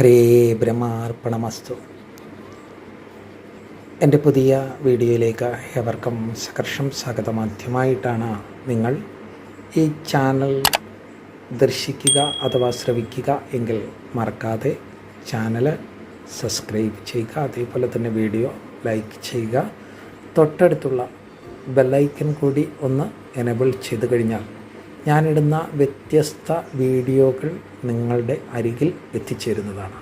ഹരേ ബ്രഹ്മാർപ്പണമസ്തു. എന്റെ പുതിയ വീഡിയോയിലേക്ക് ഏവർക്കും സകർഷം സ്വാഗതം ആദ്യമായിട്ടാണ് നിങ്ങൾ ഈ ചാനൽ ദർശിക്കുക അഥവാ ശ്രവിക്കുക എങ്കിൽ മറക്കാതെ ചാനൽ സബ്സ്ക്രൈബ് ചെയ്യുക അതേപോലെ തന്നെ വീഡിയോ ലൈക്ക് ചെയ്യുക. തൊട്ടടുത്തുള്ള ബെല്ലൈക്കൻ കൂടി ഒന്ന് എനബിൾ ചെയ്ത് കഴിഞ്ഞാൽ ഞാനിടുന്ന വ്യത്യസ്ത വീഡിയോകൾ നിങ്ങളുടെ അരികിൽ എത്തിച്ചേരുന്നതാണ്.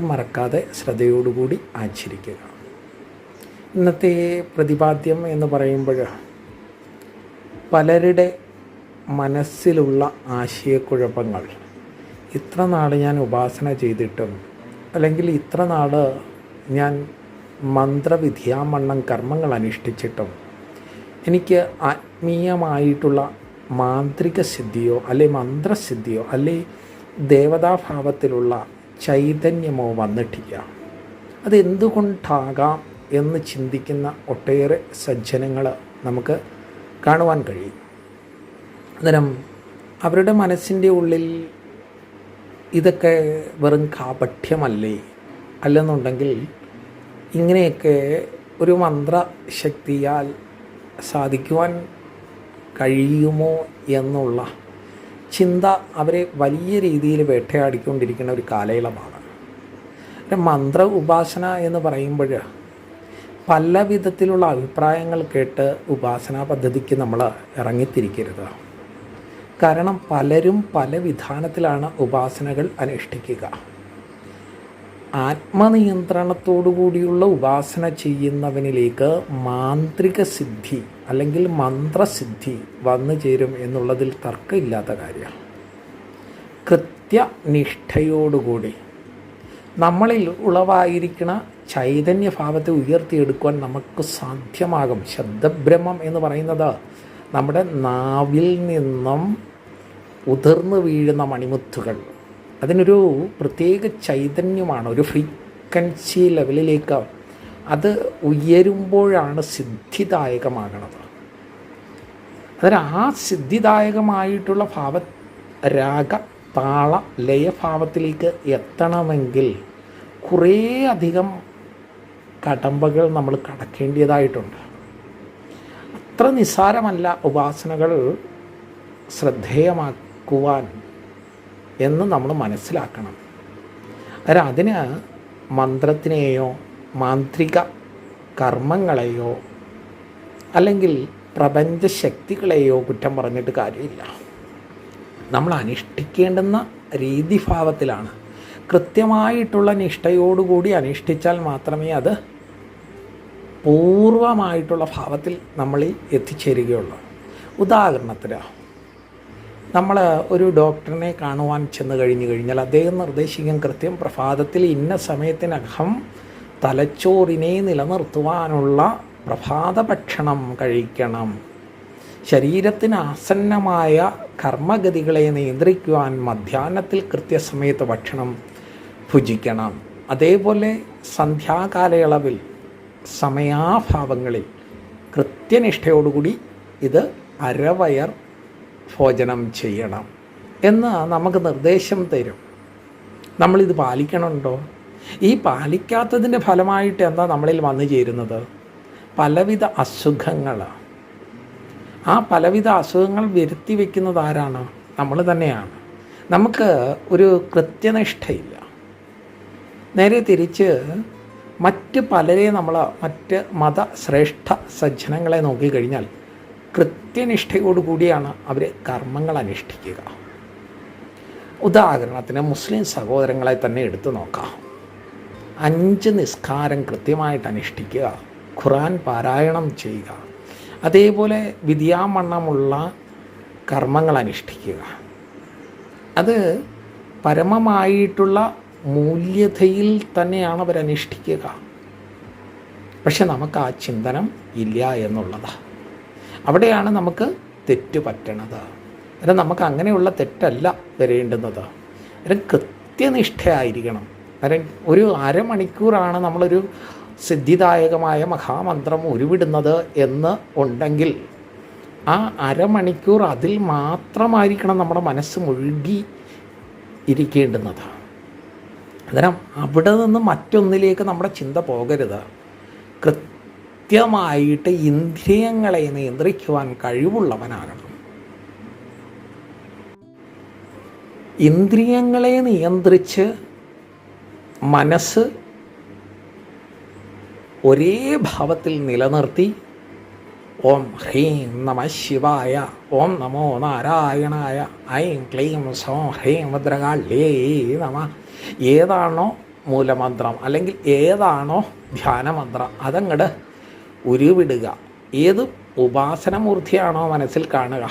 മറക്കാതെ ശ്രദ്ധയോടുകൂടി ആചരിക്കുക. ഇന്നത്തെ പ്രതിപാദ്യം എന്ന് പറയുമ്പോൾ പലരുടെ മനസ്സിലുള്ള ആശയക്കുഴപ്പങ്ങൾ. ഇത്ര നാൾ ഞാൻ ഉപാസന ചെയ്തിട്ടും അല്ലെങ്കിൽ ഇത്ര നാൾ ഞാൻ മന്ത്രവിധ്യാമണ്ണം കർമ്മങ്ങൾ അനുഷ്ഠിച്ചിട്ടും എനിക്ക് ആത്മീയമായിട്ടുള്ള മാന്ത്രിക സിദ്ധിയോ അല്ലെ മന്ത്രസിദ്ധിയോ അല്ലെ ദേവതാഭാവത്തിലുള്ള ചൈതന്യമോ വന്നിട്ടില്ല. അതെന്തുകൊണ്ടാകാം എന്ന് ചിന്തിക്കുന്ന ഒട്ടേറെ സജ്ജനങ്ങൾ നമുക്ക് കാണുവാൻ കഴിയും. അന്നേരം അവരുടെ മനസ്സിന്റെ ഉള്ളിൽ ഇതൊക്കെ വെറും കാപഠ്യമല്ലേ? അല്ലെന്നുണ്ടെങ്കിൽ ഇങ്ങനെയൊക്കെ ഒരു മന്ത്രശക്തിയാൽ സാധിക്കുവാൻ കഴിയുമോ എന്നുള്ള ചിന്ത അവരെ വലിയ രീതിയിൽ വേട്ടയാടിക്കൊണ്ടിരിക്കുന്ന ഒരു കാലയളവാണ്. മന്ത്ര ഉപാസന എന്ന് പറയുമ്പോൾ പല വിധത്തിലുള്ള അഭിപ്രായങ്ങൾ കേട്ട് ഉപാസനാ പദ്ധതിക്ക് നമ്മൾ ഇറങ്ങിത്തിരിക്കരുത്. കാരണം പലരും പല വിധാനത്തിലാണ് ഉപാസനകൾ അനുഷ്ഠിക്കുക. ആത്മനിയന്ത്രണത്തോടു കൂടിയുള്ള ഉപാസന ചെയ്യുന്നവനിലേക്ക് മാന്ത്രിക സിദ്ധി അല്ലെങ്കിൽ മന്ത്രസിദ്ധി വന്നു ചേരും എന്നുള്ളതിൽ തർക്കമില്ലാത്ത കാര്യമാണ്. കൃത്യനിഷ്ഠയോടുകൂടി നമ്മളിൽ ഉളവായിരിക്കുന്ന ചൈതന്യഭാവത്തെ ഉയർത്തിയെടുക്കുവാൻ നമുക്ക് സാധ്യമാകും. ശബ്ദബ്രഹ്മം എന്ന് പറയുന്നത് നമ്മുടെ നാവിൽ നിന്നും ഉതിർന്നു വീഴുന്ന മണിമുത്തുകൾ. അതിനൊരു പ്രത്യേക ചൈതന്യമാണ് ഒരു ഫ്രീക്വൻസി ലെവലിലേക്ക് അത് ഉയരുമ്പോഴാണ് സിദ്ധിദായകമാകണത്. അതിന് ആ സിദ്ധിദായകമായിട്ടുള്ള ഭാവ രാഗ താള ലയഭാവത്തിലേക്ക് എത്തണമെങ്കിൽ കുറേ അധികം കടമ്പകൾ നമ്മൾ കടക്കേണ്ടതായിട്ടുണ്ട്. അത്ര നിസ്സാരമല്ല ഉപാസനകൾ ശ്രദ്ധേയമാക്കുവാൻ എന്ന് നമ്മൾ മനസ്സിലാക്കണം. അതായത് അതിന് മന്ത്രത്തിനെയോ മാന്ത്രിക കർമ്മങ്ങളെയോ അല്ലെങ്കിൽ പ്രപഞ്ച ശക്തികളെയോ കുറ്റം പറഞ്ഞിട്ട് കാര്യമില്ല. നമ്മൾ അനുഷ്ഠിക്കേണ്ടുന്ന രീതിഭാവത്തിലാണ്. കൃത്യമായിട്ടുള്ള നിഷ്ഠയോടുകൂടി അനുഷ്ഠിച്ചാൽ മാത്രമേ അത് പൂർവമായിട്ടുള്ള ഭാവത്തിൽ നമ്മളിൽ എത്തിച്ചേരുകയുള്ളൂ. ഉദാഹരണത്തിന് നമ്മൾ ഒരു ഡോക്ടറിനെ കാണുവാൻ ചെന്ന് കഴിഞ്ഞു കഴിഞ്ഞാൽ അദ്ദേഹം നിർദ്ദേശിക്കും കൃത്യം പ്രഭാതത്തിൽ ഇന്ന സമയത്തിനകം തലച്ചോറിനെ നിലനിർത്തുവാനുള്ള പ്രഭാത ഭക്ഷണം കഴിക്കണം. ശരീരത്തിന് ആസന്നമായ കർമ്മഗതികളെ നിയന്ത്രിക്കുവാൻ മധ്യാഹ്നത്തിൽ കൃത്യസമയത്ത് ഭക്ഷണം ഭുജിക്കണം. അതേപോലെ സന്ധ്യാകാലയളവിൽ സമയാഭാവങ്ങളിൽ കൃത്യനിഷ്ഠയോടുകൂടി ഇത് അരവയർ ഭോജനം ചെയ്യണം എന്ന് നമുക്ക് നിർദ്ദേശം തരും. നമ്മളിത് പാലിക്കണമുണ്ടോ ഈ പാലിക്കാത്തതിന്റെ ഫലമായിട്ട് എന്താ നമ്മളിൽ വന്നു ചേരുന്നത്? പലവിധ അസുഖങ്ങൾ ആ പലവിധ അസുഖങ്ങൾ വരുത്തി വയ്ക്കുന്നത് ആരാണ്? നമ്മൾ തന്നെയാണ്. നമുക്ക് ഒരു കൃത്യനിഷ്ഠയില്ല. നേരെ തിരിച്ച് മറ്റ് പലരെ നമ്മൾ മറ്റ് മതശ്രേഷ്ഠ സജ്ജനങ്ങളെ നോക്കിക്കഴിഞ്ഞാൽ കൃത്യനിഷ്ഠയോടുകൂടിയാണ് അവർ കർമ്മങ്ങൾ അനുഷ്ഠിക്കുക. ഉദാഹരണത്തിന് മുസ്ലിം സഹോദരങ്ങളെ തന്നെ എടുത്തു നോക്കാം. അഞ്ച് നിസ്കാരം കൃത്യമായിട്ട് അനുഷ്ഠിക്കുക ഖുറാൻ പാരായണം ചെയ്യുക അതേപോലെ വിദ്യാമണ്ണമുള്ള കർമ്മങ്ങൾ അനുഷ്ഠിക്കുക. അത് പരമമായിട്ടുള്ള മൂല്യതയിൽ തന്നെയാണ് അവരനുഷ്ഠിക്കുക. പക്ഷെ നമുക്ക് ആ ചിന്തനം ഇല്ല എന്നുള്ളതാണ് അവിടെയാണ് നമുക്ക് തെറ്റ് പറ്റണത്. അല്ല നമുക്ക് അങ്ങനെയുള്ള തെറ്റല്ല വരേണ്ടുന്നത്. അല്ല കൃത്യനിഷ്ഠയായിരിക്കണം. കാരണം ഒരു അരമണിക്കൂറാണ് നമ്മളൊരു സിദ്ധിദായകമായ മഹാമന്ത്രം ഉരുവിടുന്നത് എന്ന് ഉണ്ടെങ്കിൽ ആ അരമണിക്കൂർ അതിൽ മാത്രമായിരിക്കണം നമ്മുടെ മനസ്സ് മുഴുകി ഇരിക്കേണ്ടുന്നത്. അന്നേരം അവിടെ നിന്ന് മറ്റൊന്നിലേക്ക് നമ്മുടെ ചിന്ത പോകരുത്. കൃത്യമായിട്ട് ഇന്ദ്രിയങ്ങളെ നിയന്ത്രിക്കുവാൻ കഴിവുള്ളവനാകണം. ഇന്ദ്രിയങ്ങളെ നിയന്ത്രിച്ച് മനസ്സ് ഒരേ ഭാവത്തിൽ നിലനിർത്തി ഓം ഹ്രീം നമ ശിവായ ഓം നമോ നാരായണായ ഐം ക്ലീം സോം ഹ്രീം ഭദ്രകാളേ നമ. ഏതാണോ മൂലമന്ത്രം അല്ലെങ്കിൽ ഏതാണോ ധ്യാനമന്ത്രം അതങ്ങട് ഉരുവിടുക. ഏത് ഉപാസനമൂർത്തിയാണോ മനസ്സിൽ കാണുക.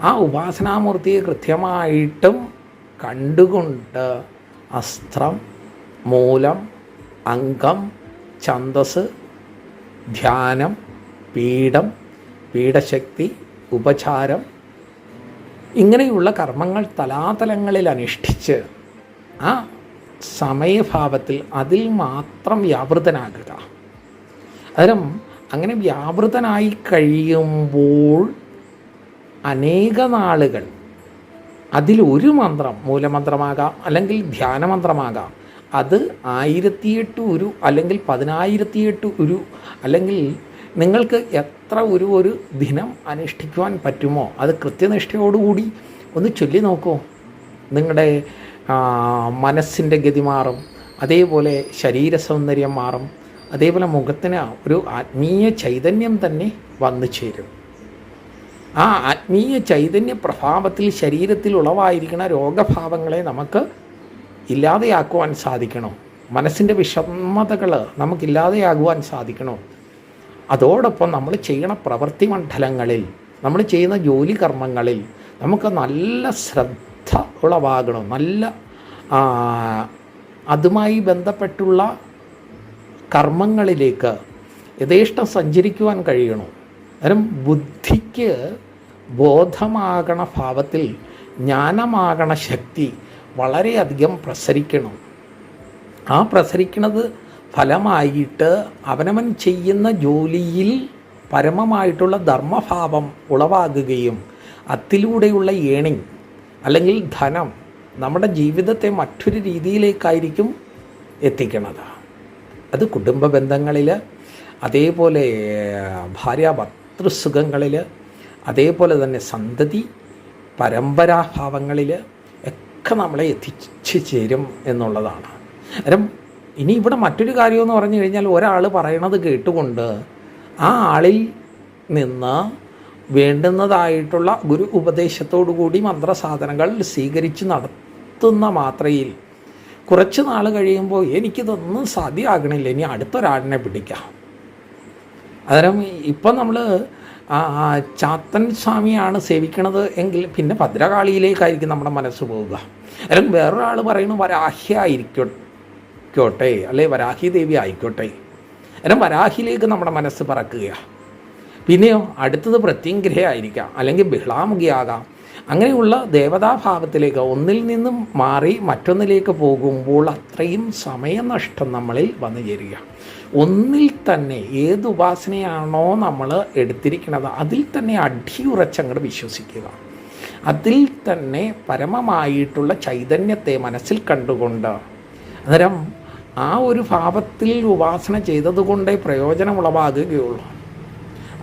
ആ ഉപാസനാമൂർത്തിയെ കൃത്യമായിട്ടും കണ്ടുകൊണ്ട് അസ്ത്രം മൂലം അംഗം ഛന്തസ് ധ്യാനം പീഠം പീഠശക്തി ഉപചാരം ഇങ്ങനെയുള്ള കർമ്മങ്ങൾ തലാതലങ്ങളിൽ അനുഷ്ഠിച്ച് ആ സമയഭാവത്തിൽ അതിൽ മാത്രം വ്യാപൃതനാകുക. അന്നേരം അങ്ങനെ വ്യാപൃതനായി കഴിയുമ്പോൾ അനേക നാളുകൾ അതിലൊരു മന്ത്രം മൂലമന്ത്രമാകാം അല്ലെങ്കിൽ ധ്യാനമന്ത്രമാകാം. അത് ആയിരത്തിയെട്ട് ഒരു അല്ലെങ്കിൽ പതിനായിരത്തിയെട്ട് ഒരു അല്ലെങ്കിൽ നിങ്ങൾക്ക് എത്ര ഒരു ഒരു ദിനം അനുഷ്ഠിക്കുവാൻ പറ്റുമോ? അത് കൃത്യനിഷ്ഠയോടുകൂടി ഒന്ന് ചൊല്ലി നോക്കൂ. നിങ്ങളുടെ മനസ്സിന്റെ ഗതി മാറും. അതേപോലെ ശരീര സൗന്ദര്യം മാറും. അതേപോലെ മുഖത്തിന് ഒരു ആത്മീയ ചൈതന്യം തന്നെ വന്നു ചേരും. ആ ആത്മീയ ചൈതന്യ പ്രഭാവത്തിൽ ശരീരത്തിൽ ഉളവായിരിക്കുന്ന രോഗഭാവങ്ങളെ നമുക്ക് ഇല്ലാതെയാക്കുവാൻ സാധിക്കണോ. മനസ്സിന്റെ വിഷമതകൾ നമുക്കില്ലാതെയാകുവാൻ സാധിക്കണോ. അതോടൊപ്പം നമ്മൾ ചെയ്യണ പ്രവൃത്തി മണ്ഡലങ്ങളിൽ നമ്മൾ ചെയ്യുന്ന ജോലി കർമ്മങ്ങളിൽ നമുക്ക് നല്ല ശ്രദ്ധ ഉളവാകണം. നല്ല അതുമായി ബന്ധപ്പെട്ടുള്ള കർമ്മങ്ങളിലേക്ക് യഥേഷ്ടം സഞ്ചരിക്കുവാൻ കഴിയണം? അന്നേരം ബുദ്ധിക്ക് ബോധമാകണ ഭാവത്തിൽ ജ്ഞാനമാകണ ശക്തി വളരെയധികം പ്രസരിക്കണം. ആ പ്രസരിക്കുന്നത് ഫലമായിട്ട് അവനവൻ ചെയ്യുന്ന ജോലിയിൽ പരമമായിട്ടുള്ള ധർമ്മഭാവം ഉളവാകുകയും അതിലൂടെയുള്ള ഏണിങ് അല്ലെങ്കിൽ ധനം നമ്മുടെ ജീവിതത്തെ മറ്റൊരു രീതിയിലേക്കായിരിക്കും എത്തിക്കുന്നത് അത് കുടുംബ ബന്ധങ്ങളിൽ അതേപോലെ ഭാര്യ ഭർത്തൃസുഖങ്ങളിൽ അതേപോലെ തന്നെ സന്തതി പരമ്പരാഭാവങ്ങളിൽ ഒക്കെ നമ്മളെ എത്തിച്ചു ചേരും എന്നുള്ളതാണ്. കാരണം ഇനി ഇവിടെ മറ്റൊരു കാര്യമെന്ന് പറഞ്ഞു കഴിഞ്ഞാൽ ഒരാൾ പറയണത് കേട്ടുകൊണ്ട് ആ ആളിൽ നിന്ന് വേണ്ടുന്നതായിട്ടുള്ള ഗുരു ഉപദേശത്തോടു കൂടി മന്ത്രസാധനങ്ങൾ സ്വീകരിച്ച് നടത്തുന്ന മാത്രയിൽ കുറച്ച് നാൾ കഴിയുമ്പോൾ എനിക്കിതൊന്നും സാധ്യമാകണില്ല. ഇനി അടുത്തൊരാടിനെ പിടിക്കാം. അന്നേരം ഇപ്പം നമ്മൾ ചാത്തൻ സ്വാമിയാണ് സേവിക്കണത് എങ്കിൽ പിന്നെ ഭദ്രകാളിയിലേക്കായിരിക്കും നമ്മുടെ മനസ്സ് പോവുക. അല്ലെങ്കിൽ വേറൊരാൾ പറയുന്നു വരാഹ്യായിരിക്കോട്ടെ അല്ലെ വരാഹി ദേവി ആയിക്കോട്ടെ. അന്നേരം വരാഹിയിലേക്ക് നമ്മുടെ മനസ്സ് പറക്കുകയാണ് പിന്നെയോ അടുത്തത് പ്രത്യംഗ്രഹയായിരിക്കാം. അല്ലെങ്കിൽ ബിഹ്ളാമുഖിയാകാം. അങ്ങനെയുള്ള ദേവതാഭാവത്തിലേക്ക് ഒന്നിൽ നിന്നും മാറി മറ്റൊന്നിലേക്ക് പോകുമ്പോൾ അത്രയും സമയനഷ്ടം നമ്മളിൽ വന്നു ചേരുക. ഒന്നിൽ തന്നെ ഏത് ഉപാസനയാണോ നമ്മൾ എടുത്തിരിക്കുന്നത് അതിൽ തന്നെ അടിയുറച്ചങ്ങോട്ട് വിശ്വസിക്കുക. അതിൽ തന്നെ പരമമായിട്ടുള്ള ചൈതന്യത്തെ മനസ്സിൽ കണ്ടുകൊണ്ട് അന്നേരം ആ ഒരു ഭാവത്തിൽ ഉപാസന ചെയ്തതുകൊണ്ടേ പ്രയോജനമുളവാകുകയുള്ളൂ.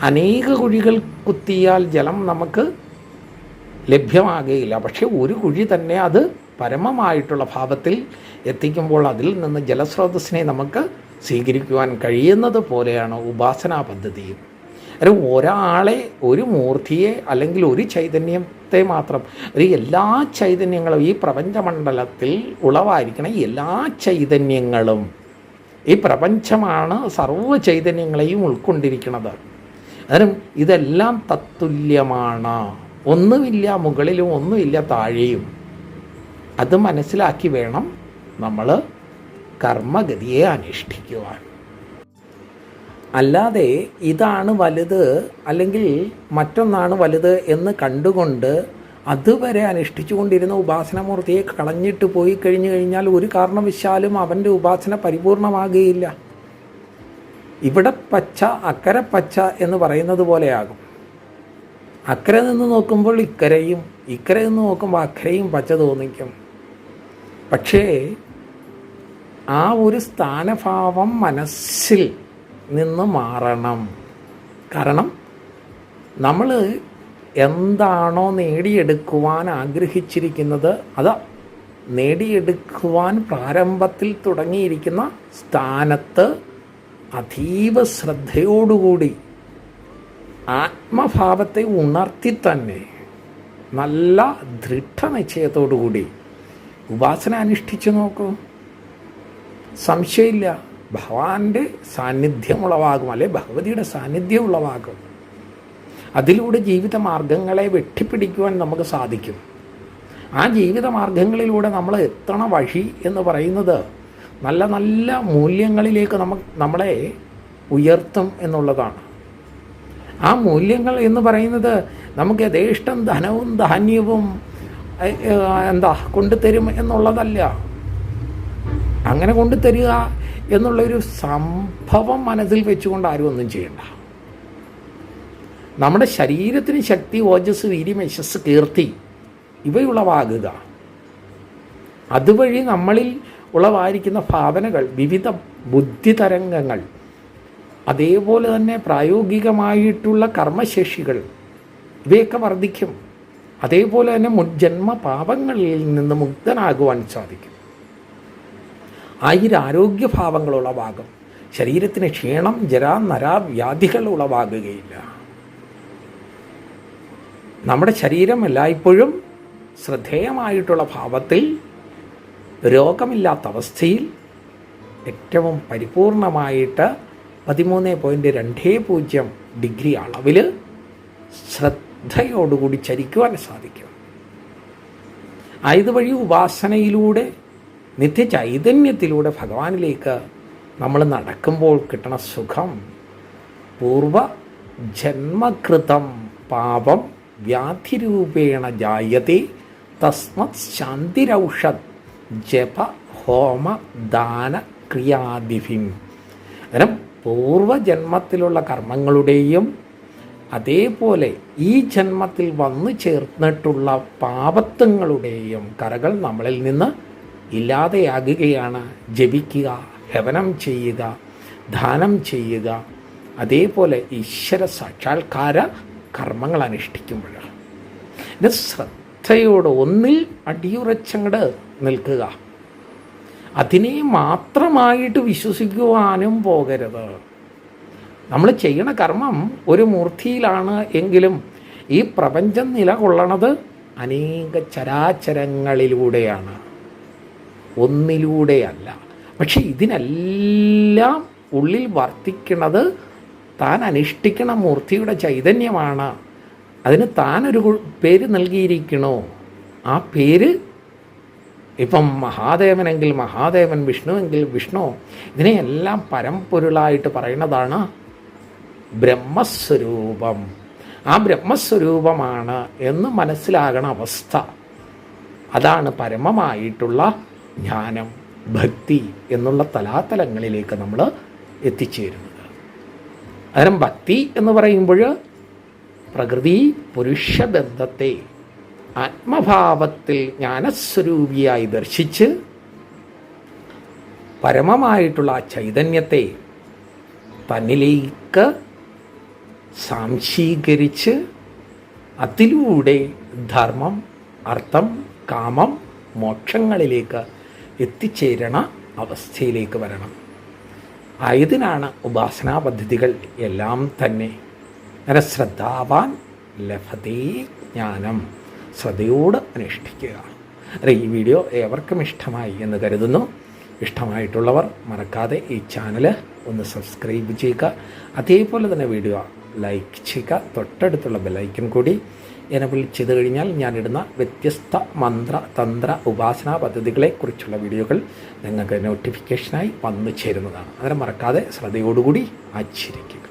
അനേക കുഴികൾ കുത്തിയാൽ ജലം നമുക്ക് ലഭ്യമാകുകയില്ല പക്ഷേ ഒരു കുഴി തന്നെ അത് പരമമായിട്ടുള്ള ഭാവത്തിൽ എത്തിക്കുമ്പോൾ അതിൽ നിന്ന് ജലസ്രോതസ്സിനെ നമുക്ക് സ്വീകരിക്കുവാൻ കഴിയുന്നത് പോലെയാണ് ഉപാസനാ പദ്ധതിയും. ഒരു ഒരാളെ ഒരു മൂർത്തിയെ അല്ലെങ്കിൽ ഒരു ചൈതന്യത്തെ മാത്രം ഒരു എല്ലാ ചൈതന്യങ്ങളും ഈ പ്രപഞ്ചമണ്ഡലത്തിൽ ഉളവായിരിക്കണം എല്ലാ ചൈതന്യങ്ങളും ഈ പ്രപഞ്ചമാണ് സർവ ചൈതന്യങ്ങളെയും ഉൾക്കൊണ്ടിരിക്കുന്നത് അന്നേരം ഇതെല്ലാം തത്തുല്യമാണ്. ഒന്നുമില്ല മുകളിലും ഒന്നുമില്ല താഴെയും. അത് മനസ്സിലാക്കി വേണം നമ്മൾ കർമ്മഗതിയെ അനുഷ്ഠിക്കുവാൻ. അല്ലാതെ ഇതാണ് വലുത് അല്ലെങ്കിൽ മറ്റൊന്നാണ് വലുത് എന്ന് കണ്ടുകൊണ്ട് അതുവരെ അനുഷ്ഠിച്ചുകൊണ്ടിരുന്ന ഉപാസനമൂർത്തിയെ കളഞ്ഞിട്ട് പോയി കഴിഞ്ഞു കഴിഞ്ഞാൽ ഒരു കാരണവശാലും അവന്റെ ഉപാസന പരിപൂർണമാകുകയില്ല. ഇവിടെ പച്ച അക്കരെ പച്ച എന്ന് പറയുന്നത് പോലെയാകും. അക്കരെ നിന്ന് നോക്കുമ്പോൾ ഇക്കരയും ഇക്കരെ നിന്ന് നോക്കുമ്പോൾ അക്കരയും പച്ച തോന്നിക്കും. പക്ഷേ ആ ഒരു സ്ഥാനഭാവം മനസ്സിൽ നിന്ന് മാറണം. കാരണം നമ്മൾ എന്താണോ നേടിയെടുക്കുവാൻ ആഗ്രഹിച്ചിരിക്കുന്നത് അത് നേടിയെടുക്കുവാൻ പ്രാരംഭത്തിൽ തുടങ്ങിയിരിക്കുന്ന സ്ഥാനത്ത് അതീവ ശ്രദ്ധയോടുകൂടി ആത്മഭാവത്തെ ഉണർത്തി തന്നെ നല്ല ദൃഢനിശ്ചയത്തോടുകൂടി ഉപാസന അനുഷ്ഠിച്ചു നോക്കൂ. സംശയമില്ല. ഭഗവാന്റെ സാന്നിധ്യം ഉളവാകും അല്ലെ ഭഗവതിയുടെ സാന്നിധ്യം അതിലൂടെ ജീവിത മാർഗങ്ങളെ വെട്ടിപ്പിടിക്കുവാൻ നമുക്ക് സാധിക്കും. ആ ജീവിത മാർഗങ്ങളിലൂടെ നമ്മൾ എത്തണ വഴി എന്ന് പറയുന്നത് നല്ല നല്ല മൂല്യങ്ങളിലേക്ക് നമ്മ നമ്മളെ ഉയർത്തും എന്നുള്ളതാണ്. ആ മൂല്യങ്ങൾ എന്ന് പറയുന്നത് നമുക്ക് യഥേഷ്ടം ധനവും ധാന്യവും എന്താ കൊണ്ടുതരും എന്നുള്ളതല്ല. അങ്ങനെ കൊണ്ടുതരിക എന്നുള്ളൊരു സംഭവം മനസ്സിൽ വെച്ചുകൊണ്ട് ആരും ഒന്നും ചെയ്യണ്ട. നമ്മുടെ ശരീരത്തിന് ശക്തി ഓജസ് വീര്യം യശസ് കീർത്തി ഇവയുളവാകുക അതുവഴി നമ്മളിൽ ഉളവായിരിക്കുന്ന ഭാവനകൾ വിവിധ ബുദ്ധിതരംഗങ്ങൾ അതേപോലെ തന്നെ പ്രായോഗികമായിട്ടുള്ള കർമ്മശേഷികൾ ഇവയൊക്കെ വർദ്ധിക്കും. അതേപോലെ തന്നെ ജന്മ പാപങ്ങളിൽ നിന്ന് മുക്തനാകുവാൻ സാധിക്കും. ആയിരം ആരോഗ്യഭാവങ്ങൾ ഉളവാകും ശരീരത്തിന് ക്ഷീണം ജരാ നരാ വ്യാധികൾ ഉളവാകുകയില്ല. നമ്മുടെ ശരീരം എല്ലായ്പ്പോഴും ശ്രദ്ധേയമായിട്ടുള്ള ഭാവത്തിൽ രോഗമില്ലാത്ത അവസ്ഥയിൽ ഏറ്റവും പരിപൂർണമായിട്ട് പതിമൂന്ന് പോയിന്റ് രണ്ടേ പൂജ്യം ഡിഗ്രി അളവിൽ ശ്രദ്ധയോടുകൂടി ചരിക്കുവാൻ സാധിക്കും. ആയതുവഴി ഉപാസനയിലൂടെ നിത്യചൈതന്യത്തിലൂടെ ഭഗവാനിലേക്ക് നമ്മൾ നടക്കുമ്പോൾ കിട്ടണ സുഖം പൂർവ ജന്മകൃതം പാപം വ്യാധിരൂപേണ ജായത്തെ തസ്മത് ശാന്തിരൗഷത് ജപ ഹോമ ദാന ക്രിയാദിഭിം. അന്നേരം പൂർവജന്മത്തിലുള്ള കർമ്മങ്ങളുടെയും അതേപോലെ ഈ ജന്മത്തിൽ വന്നു ചേർന്നിട്ടുള്ള പാപത്വങ്ങളുടെയും കറകൾ നമ്മളിൽ നിന്ന് ഇല്ലാതെയാകുകയാണ്. ജപിക്കുക ഹവനം ചെയ്യുക ദാനം ചെയ്യുക. അതേപോലെ ഈശ്വര സാക്ഷാത്കാര കർമ്മങ്ങൾ അനുഷ്ഠിക്കുമ്പോഴാണ് ശ്രദ്ധയോട് ഒന്നിൽ അടിയുറച്ചങ്ങട് നിൽക്കുക. അതിനെ മാത്രമായിട്ട് വിശ്വസിക്കുവാനും പോകരുത്. നമ്മൾ ചെയ്യണ കർമ്മം ഒരു മൂർത്തിയിലാണ് എങ്കിലും ഈ പ്രപഞ്ചം നിലകൊള്ളണത് അനേക ചരാചരങ്ങളിലൂടെയാണ്. ഒന്നിലൂടെയല്ല. പക്ഷെ ഇതിനെല്ലാം ഉള്ളിൽ വർത്തിക്കണത് താൻ അനുഷ്ഠിക്കണ മൂർത്തിയുടെ ചൈതന്യമാണ്. അതിന് താനൊരു പേര് നൽകിയിരിക്കണോ? ആ പേര് ഇപ്പം മഹാദേവനെങ്കിൽ മഹാദേവൻ വിഷ്ണുവെങ്കിൽ വിഷ്ണു ഇതിനെയെല്ലാം പരമ്പൊരുളായിട്ട് പറയുന്നതാണ് ബ്രഹ്മസ്വരൂപം. ആ ബ്രഹ്മസ്വരൂപമാണ് എന്ന് മനസ്സിലാകണ അവസ്ഥ. അതാണ് പരമമായിട്ടുള്ള ജ്ഞാനം ഭക്തി എന്നുള്ള തലാതലങ്ങളിലേക്ക് നമ്മൾ എത്തിച്ചേരുന്നത്. അന്നേരം ഭക്തി എന്ന് പറയുമ്പോൾ പ്രകൃതി പുരുഷ ബന്ധത്തെ ആത്മഭാവത്തിൽ ജ്ഞാനസ്വരൂപിയായി ദർശിച്ച് പരമമായിട്ടുള്ള ആ ചൈതന്യത്തെ തന്നിലേക്ക് സാംശീകരിച്ച് അതിലൂടെ ധർമ്മം അർത്ഥം കാമം മോക്ഷങ്ങളിലേക്ക് എത്തിച്ചേരണ അവസ്ഥയിലേക്ക് വരണം. ആയതിനാണ് ഉപാസനാ പദ്ധതികൾ എല്ലാം തന്നെ. ശ്രദ്ധാവാൻ ലഭതേ ജ്ഞാനം. ശ്രദ്ധയോട് അനുഷ്ഠിക്കുക. അതെ ഈ വീഡിയോ ഏവർക്കും ഇഷ്ടമായി എന്ന് കരുതുന്നു. ഇഷ്ടമായിട്ടുള്ളവർ മറക്കാതെ ഈ ചാനൽ ഒന്ന് സബ്സ്ക്രൈബ് ചെയ്യുക. അതേപോലെ തന്നെ വീഡിയോ ലൈക്ക് ചെയ്യുക. തൊട്ടടുത്തുള്ള ബെലൈക്കൻ കൂടി എനബിൾ ചെയ്ത് കഴിഞ്ഞാൽ ഞാനിടുന്ന വ്യത്യസ്ത മന്ത്ര തന്ത്ര ഉപാസനാ പദ്ധതികളെക്കുറിച്ചുള്ള വീഡിയോകൾ നിങ്ങൾക്ക് നോട്ടിഫിക്കേഷനായി വന്നു ചേരുന്നതാണ്. അതിനെ മറക്കാതെ ശ്രദ്ധയോടുകൂടി ആചരിക്കുക.